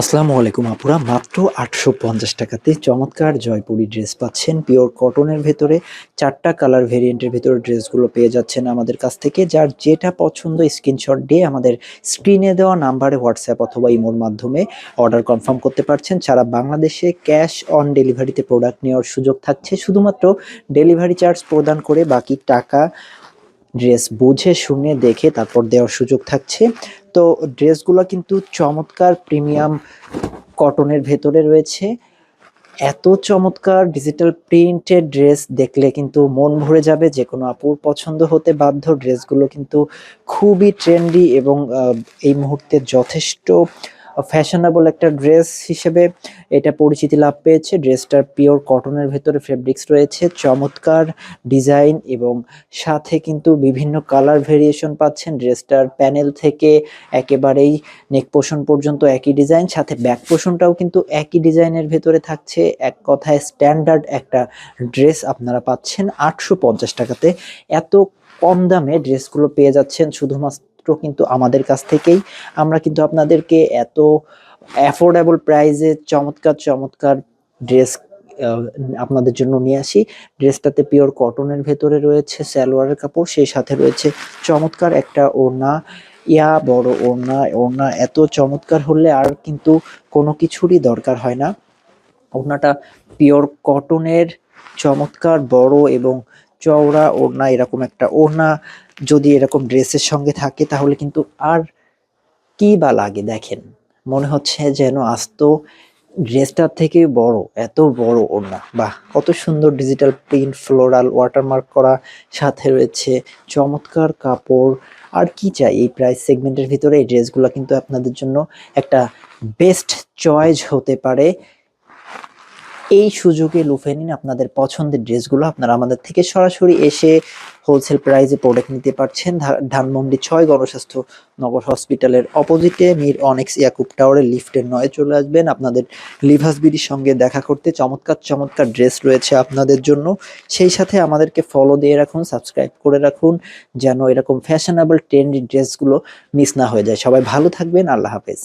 আসসালামু আলাইকুম আপুরা। মাত্র আটশো পঞ্চাশ টাকাতে চমৎকার জয়পুরি ড্রেস পাচ্ছেন পিওর কটনের ভেতরে। চারটা কালার ভেরিয়েন্টের ভেতরে ড্রেসগুলো পেয়ে যাচ্ছেন আমাদের কাছ থেকে। যার যেটা পছন্দ স্ক্রিনশট দিয়ে আমাদের স্ক্রিনে দেওয়া নাম্বারে হোয়াটসঅ্যাপ অথবা ইমোর মাধ্যমে অর্ডার কনফার্ম করতে পারছেন। সারা বাংলাদেশে ক্যাশ অন ডেলিভারিতে প্রোডাক্ট নেওয়ার সুযোগ থাকছে। শুধুমাত্র ডেলিভারি চার্জ প্রদান করে বাকি টাকা ড্রেস বুঝে, শুনে, দেখে তারপর দেওয়ার সুযোগ থাকছে। তো ড্রেসগুলো কিন্তু চমৎকার প্রিমিয়াম কটনের ভেতরে রয়েছে। এত চমৎকার ডিজিটাল প্রিন্টেড ড্রেস দেখলে কিন্তু মন ভরে যাবে। যে কোনো আপুর পছন্দ হতে বাধ্য, ড্রেসগুলো কিন্তু খুবই ট্রেন্ডি এবং এই মুহূর্তে যথেষ্ট ফ্যাশনেবল একটা ড্রেস হিসেবে এটা পরিচিতি লাভ পেয়েছে। ড্রেসটার পিওর কটনের ভেতরে ফেব্রিক্স রয়েছে, চমৎকার ডিজাইন এবং সাথে কিন্তু বিভিন্ন কালার ভেরিয়েশন পাচ্ছেন। ড্রেসটার প্যানেল থেকে একেবারেই নেক পোষণ পর্যন্ত একই ডিজাইন সাথে ব্যাক পোষণটাও কিন্তু একই ডিজাইনের ভেতরে থাকছে। এক কথায় স্ট্যান্ডার্ড একটা ড্রেস আপনারা পাচ্ছেন আটশো পঞ্চাশ টাকাতে। এত কম দামে ড্রেসগুলো পেয়ে যাচ্ছেন শুধুমাত্র কিন্তু আমাদের কাছ থেকেই। আমরা কিন্তু আপনাদেরকে এত অ্যাফোর্ডেবল প্রাইসে চমৎকার চমৎকার ড্রেস আপনাদের জন্য নিয়ে আসি। ড্রেসটাতে পিওর কটনের ভেতরে রয়েছে, সালোয়ারের কাপড়, সেই সাথে রয়েছে চমৎকার একটা ওড়না। ইয়া, বড় ওড়না ওড়না এত চমৎকার হলে আর কিন্তু কোনো কিছুরই দরকার হয় না। ওড়নাটা পিওর কটনের চমৎকার, বড় এবং চওড়া, ওড়না, এরকম একটা ওড়না। যদি এরকম ড্রেসের সঙ্গে থাকে, তাহলে কিন্তু আর কি বা লাগে, দেখেন। মনে হচ্ছে যেন আস্ত ড্রেসটার থেকে বড়, এত বড় ওড়না। বাহ, কত সুন্দর ডিজিটাল প্রিন্ট, ফ্লোরাল, ওয়াটারমার্ক করা, সাথে রয়েছে চমৎকার কাপড়। আর কি চাই, এই প্রাইস সেগমেন্টের ভিতরে এই ড্রেসগুলো কিন্তু আপনাদের জন্য একটা বেস্ট চয়েস হতে পারে। এই সুযোগে লুফে নিন আপনাদের পছন্দের ড্রেসগুলো। আপনারা আমাদের থেকে সরাসরি এসে হোলসেল প্রাইসে প্রোডাক্ট নিতে পারছেন। ধানমন্ডি ছয় গণস্বাস্থ্য নগর হসপিটালের অপোজিটে মির অনেক্স ইয়াকুব টাওয়ারের লিফটের নয় চলে আসবেন। আপনাদের লিভাস বিডির সঙ্গে দেখা করতে চমৎকার চমৎকার ড্রেস রয়েছে আপনাদের জন্য। সেই সাথে আমাদেরকে ফলো দিয়ে রাখুন সাবস্ক্রাইব করে রাখুন, যেন এরকম ফ্যাশনেবল ট্রেন্ডি ড্রেসগুলো মিস না হয়ে যায়। সবাই ভালো থাকবেন, আল্লাহ হাফেজ।